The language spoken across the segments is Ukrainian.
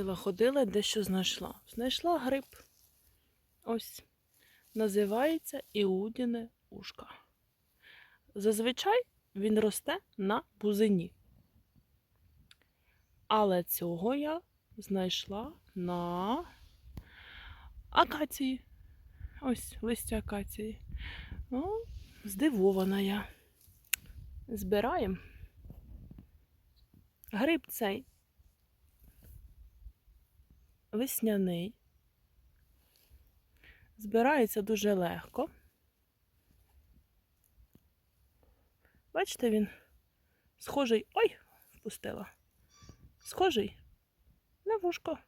Ходила, ходила, дещо знайшла. Знайшла гриб. Ось. Називається Іудіне ушка. Зазвичай він росте на бузині. Але цього я знайшла на акації. Ось листя акації. Ну, здивована я. Збираємо. Гриб цей весняний. Збирається дуже легко. Бачите, він схожий. Ой, впустила. Схожий на вушко.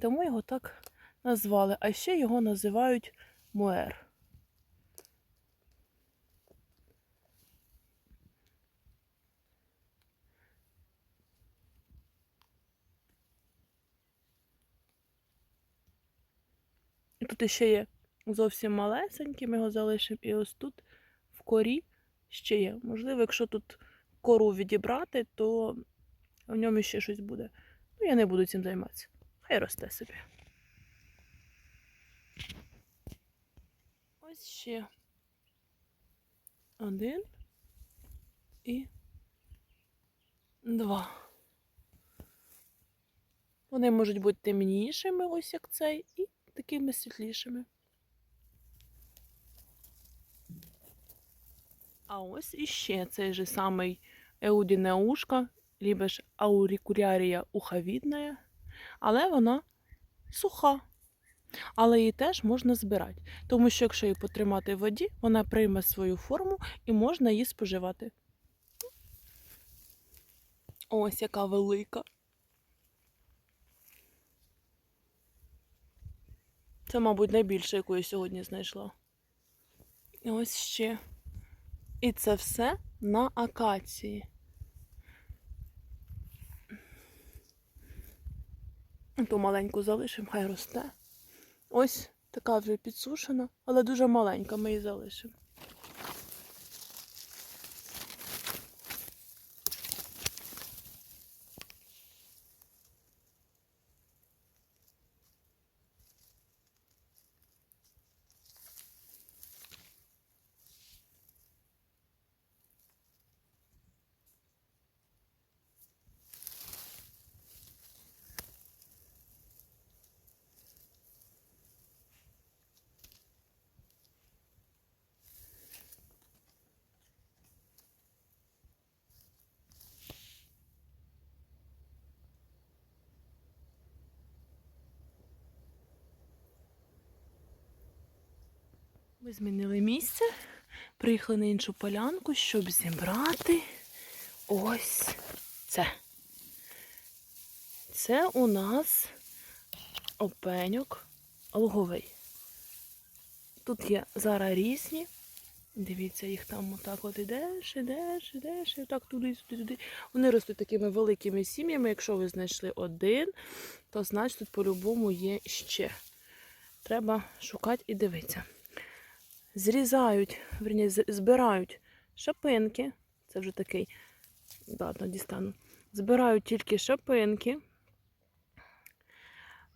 Тому його так назвали. А ще його називають муер. І тут ще є зовсім малесенький, ми його залишимо. І ось тут в корі ще є. Можливо, якщо тут кору відібрати, то в ньому ще щось буде. Ну, я не буду цим займатися. Хай росте собі. Ось ще один і два. Вони можуть бути темнішими, ось як цей, і такими світлішими. А ось іще цей же самий еудіне ушка, либо ж аурикулярія уховідна, але вона суха. Але її теж можна збирати, тому що якщо її потримати в воді, вона прийме свою форму і можна її споживати. Ось яка велика. Це, мабуть, найбільше, яку я сьогодні знайшла. І ось ще. І це все на акації. Ту маленьку залишимо, хай росте. Ось така вже підсушена, але дуже маленька, ми її залишимо. Ми змінили місце, приїхали на іншу полянку, щоб зібрати ось це. Це у нас опеньок луговий. Тут є зараз різні. Дивіться, їх там отак от ідеш, ідеш, ідеш, і отак туди, туди, туди. Вони ростуть такими великими сім'ями. Якщо ви знайшли один, то значить тут по-любому є ще. Треба шукати і дивитися зрізають, верні, збирають шапинки. Це вже такий, ладно, дістану. Збирають тільки шапинки.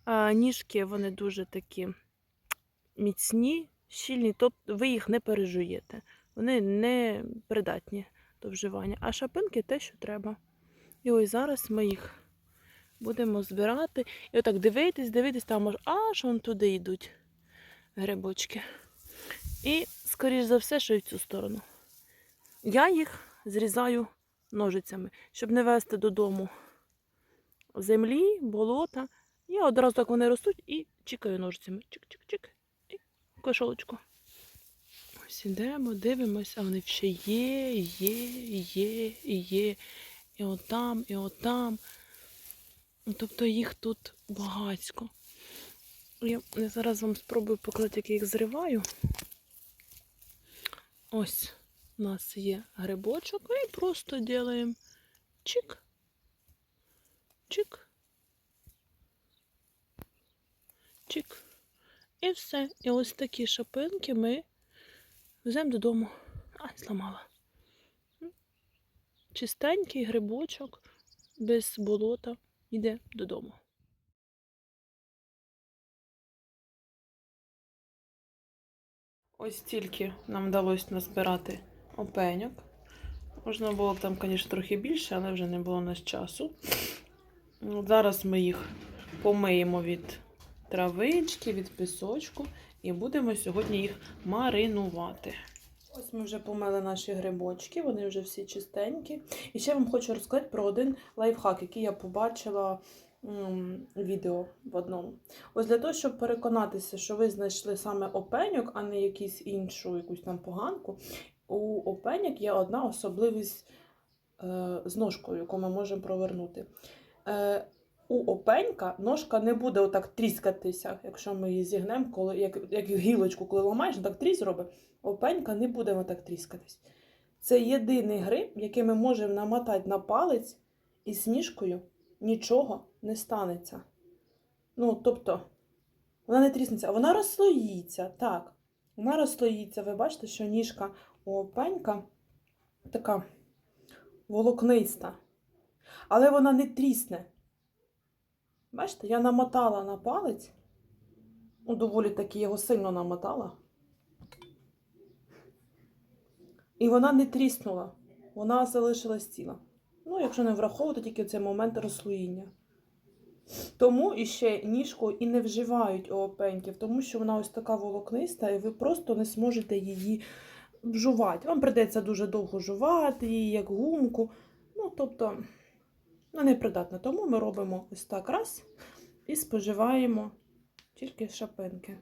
А, ніжки вони дуже такі міцні, щільні, тобто ви їх не пережуєте. Вони не придатні до вживання. А шапинки те, що треба. І ось зараз ми їх будемо збирати. І отак дивитись, дивитись, там аж аж вон туди йдуть грибочки. І, скоріш за все, що і в цю сторону. Я їх зрізаю ножицями, щоб не вести додому землі, болота. Я одразу так вони ростуть і чікаю ножицями. Чик-чик-чик. І кошолочку. Ось ідемо, дивимося, вони ще є, є, є, є. І отам, і отам. Тобто їх тут багатько. Я зараз вам спробую показати, як я їх зриваю. Ось у нас є грибочок і просто робимо чик, чик, чик. І все. І ось такі шапинки ми веземо додому. Ай, зламала. Чистенький грибочок, без болота. йде додому. Ось тільки нам вдалося назбирати опеньок. Можна було там, звісно, трохи більше, але вже не було у нас часу. Ну, Зараз ми їх помиємо від травички, від пісочку і будемо сьогодні їх маринувати. Ось ми вже помили наші грибочки, вони вже всі чистенькі. І ще вам хочу розказати про один лайфхак, який я побачила відео в одному. Ось для того, щоб переконатися, що ви знайшли саме опеньок, а не якусь іншу якусь там поганку. У опеньок є одна особливість е, з ножкою, яку ми можемо провернути. Е, у опенька ножка не буде отак тріскатися, якщо ми її зігнемо, коли, як, як гілочку, коли ламаєш, так тріс робить. Опенька не буде отак тріскатись. Це єдиний гриб, який ми можемо намотати на палець, і з ніжкою нічого не станеться. Ну, тобто, вона не тріснеться, а вона розслоїться. Так, вона розслоїться. Ви бачите, що ніжка у опенька така волокниста. Але вона не трісне. Бачите, я намотала на палець. Ну, доволі таки його сильно намотала. І вона не тріснула. Вона залишилась ціла. Ну, якщо не враховувати тільки цей момент розслоєння. Тому іще ніжку і не вживають у опеньків, тому що вона ось така волокниста, і ви просто не зможете її вжувати. Вам придеться дуже довго жувати її, як гумку. Ну, тобто, ну, непридатна. Тому ми робимо ось так раз і споживаємо тільки шапинки.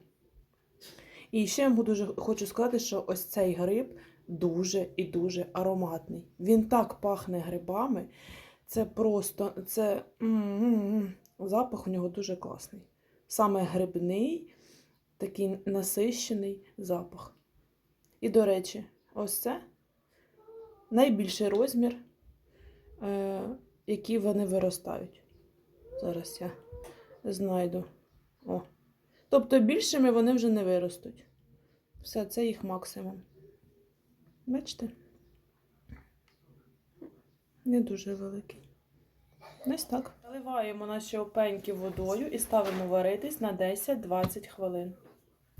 І ще я дуже хочу сказати, що ось цей гриб дуже і дуже ароматний. Він так пахне грибами. Це просто це запах у нього дуже класний. Саме грибний, такий насищений запах. І, до речі, ось це найбільший розмір, е, який вони виростають. Зараз я знайду. О. Тобто більшими вони вже не виростуть. Все, це їх максимум. Бачите? Не дуже великий. Ось так. Заливаємо наші опеньки водою і ставимо варитись на 10-20 хвилин.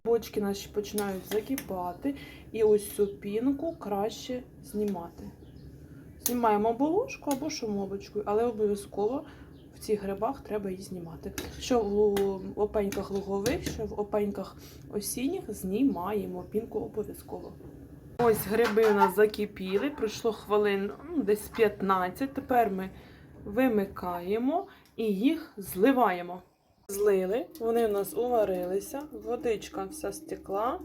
Бочки наші починають закипати, і ось цю пінку краще знімати. Знімаємо або ложку, або шумовочкою, але обов'язково в цих грибах треба її знімати. Що в опеньках лугових, що в опеньках осінніх знімаємо пінку обов'язково. Ось гриби у нас закипіли, пройшло хвилин ну, десь 15. Тепер ми вимикаємо і їх зливаємо. Злили, вони у нас уварилися, водичка вся стекла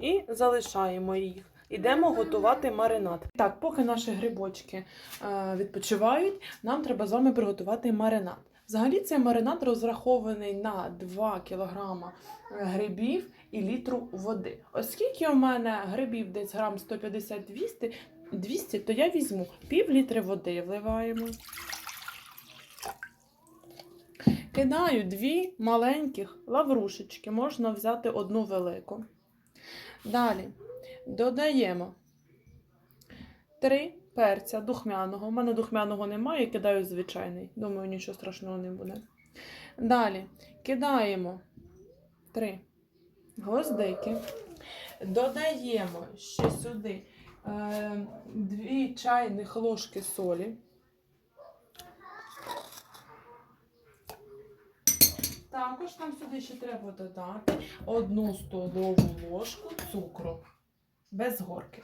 і залишаємо їх. Ідемо готувати маринад. Так, поки наші грибочки е, відпочивають, нам треба з вами приготувати маринад. Взагалі цей маринад розрахований на 2 кг грибів і літру води. Оскільки у мене грибів десь грам 150-200, 200, то я візьму пів літри води, вливаємо. Кидаю дві маленьких лаврушечки, можна взяти одну велику. Далі додаємо три перця духмяного. У мене духмяного немає, кидаю звичайний. Думаю, нічого страшного не буде. Далі кидаємо три гвоздики. Додаємо ще сюди е, дві чайних ложки солі. Також нам сюди ще треба додати одну столову ложку цукру без горки.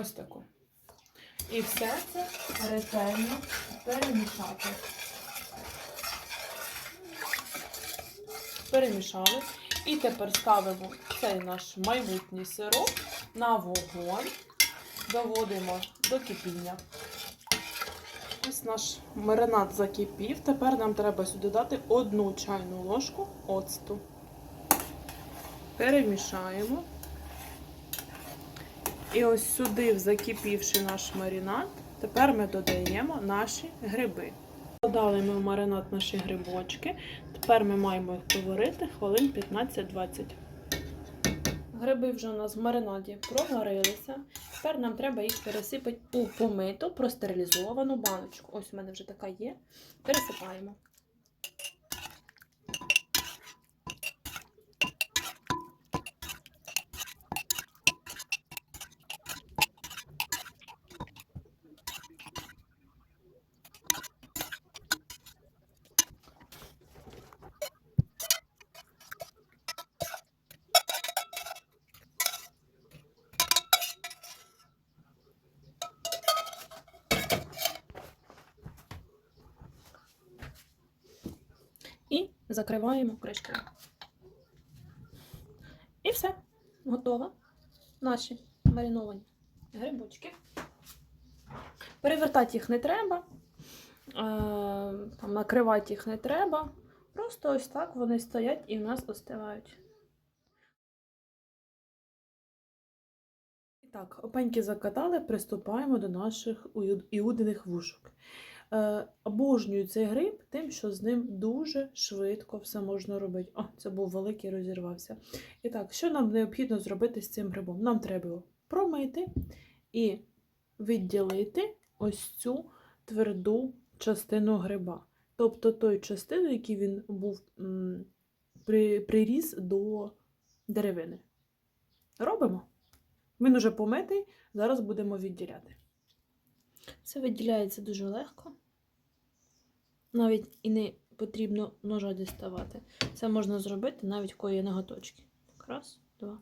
Ось таку. І все це ретельно перемішати. Перемішали. І тепер ставимо цей наш майбутній сироп на вогонь, доводимо до кипіння. Ось наш маринад закипів. Тепер нам треба сюди дати одну чайну ложку оцту. Перемішаємо. І ось сюди, закипівши наш маринад, тепер ми додаємо наші гриби. Додали ми в маринад наші грибочки. Тепер ми маємо їх поварити хвилин 15-20. гриби вже у нас в маринаді проварилися. Тепер нам треба їх пересипати у помиту, простерилізовану баночку. Ось у мене вже така є. Пересипаємо. І закриваємо кришкою. І все. Готово. Наші мариновані грибочки. Перевертати їх не треба. е, Там, накривати їх не треба. Просто ось так вони стоять і в нас остивають. І так, опеньки закатали, приступаємо до наших іудиних вушок. Е, обожнюю цей гриб тим, що з ним дуже швидко все можна робити. О, це був великий, розірвався. І так, що нам необхідно зробити з цим грибом? Нам треба його промити і відділити ось цю тверду частину гриба. Тобто той частину, який він був при, приріс до деревини. Робимо. Він уже помитий, зараз будемо відділяти. Це відділяється дуже легко. Навіть і не потрібно ножа діставати. Це можна зробити навіть є ноготочки. Раз, два.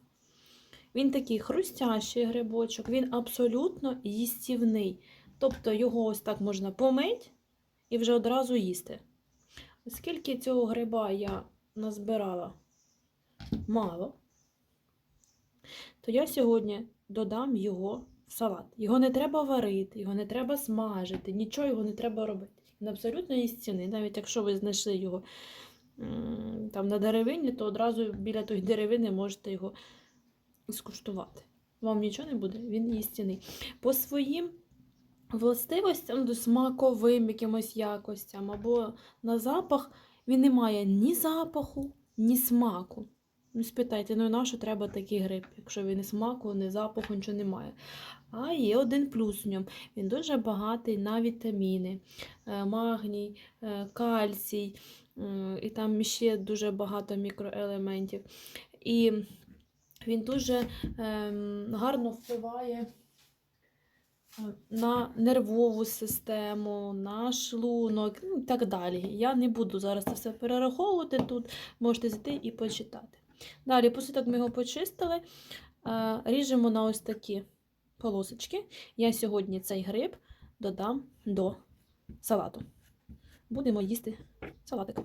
Він такий хрустящий грибочок, він абсолютно їстівний. Тобто його ось так можна помити і вже одразу їсти. Оскільки цього гриба я назбирала мало, то я сьогодні додам його в салат. Його не треба варити, його не треба смажити, нічого його не треба робити. Він абсолютно їстівний. Навіть якщо ви знайшли його там на деревині, то одразу біля тої деревини можете його скуштувати. Вам нічого не буде, він їстівний. По своїм властивостям, смаковим якимось якостям або на запах, він не має ні запаху, ні смаку. Ну, спитайте, ну і на що треба такий гриб, якщо він ні смаку, ні запаху, нічого немає. А є один плюс в ньому. Він дуже багатий на вітаміни, е, магній, е, кальцій, і там ще дуже багато мікроелементів. І він дуже ем, гарно впливає е, на нервову систему, на шлунок ну, і так далі. Я не буду зараз це все перераховувати тут, можете зайти і почитати. Далі, після того, як ми його почистили, е, ріжемо на ось такі полосочки. Я сьогодні цей гриб додам до салату. Будемо їсти салатик.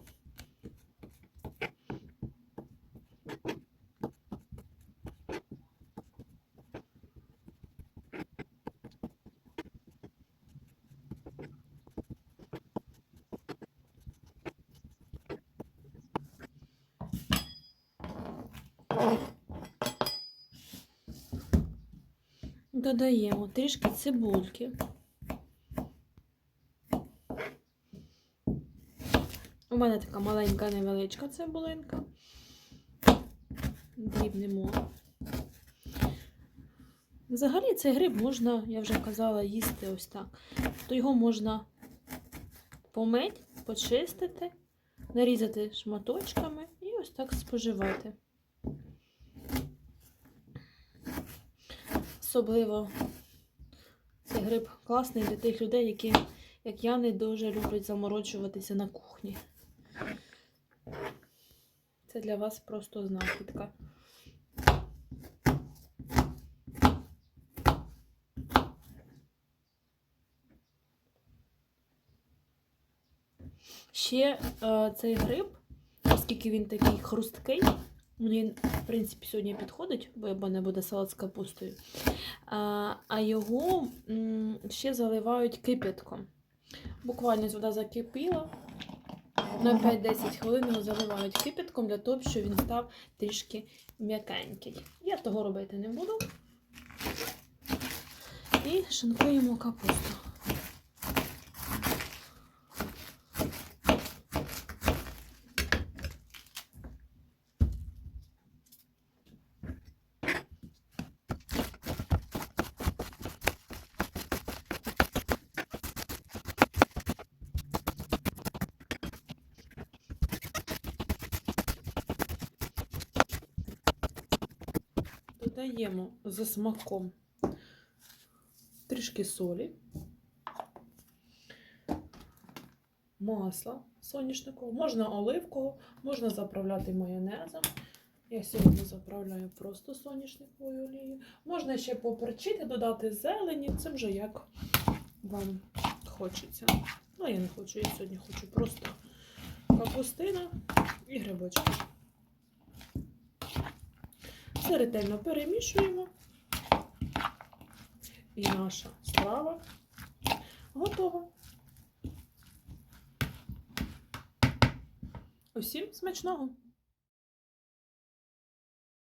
Додаємо трішки цибульки. У мене така маленька невеличка цибулинка. Дрібнемо. Взагалі цей гриб можна, я вже казала, їсти ось так. То його можна помити, почистити, нарізати шматочками і ось так споживати. Особливо цей гриб класний для тих людей, які, як я, не дуже люблять заморочуватися на кухні. Це для вас просто знахідка. Ще е, цей гриб, оскільки він такий хрусткий, він, в принципі, сьогодні підходить, бо в мене буде салат з капустою. А, а його ще заливають кипятком. Буквально вода закипіла. На 5-10 хвилин його заливають кипятком для того, щоб він став трішки м'якенький. Я того робити не буду. І шинкуємо капусту. Додаємо за смаком трішки солі, масла соняшникового, можна оливкового, можна заправляти майонезом. Я сьогодні заправляю просто соняшниковою олією. Можна ще поперчити, додати зелені, це вже як вам хочеться. Ну, я не хочу, я сьогодні хочу просто капустина і грибочки. Все ретельно перемішуємо. І наша страва готова. Усім смачного!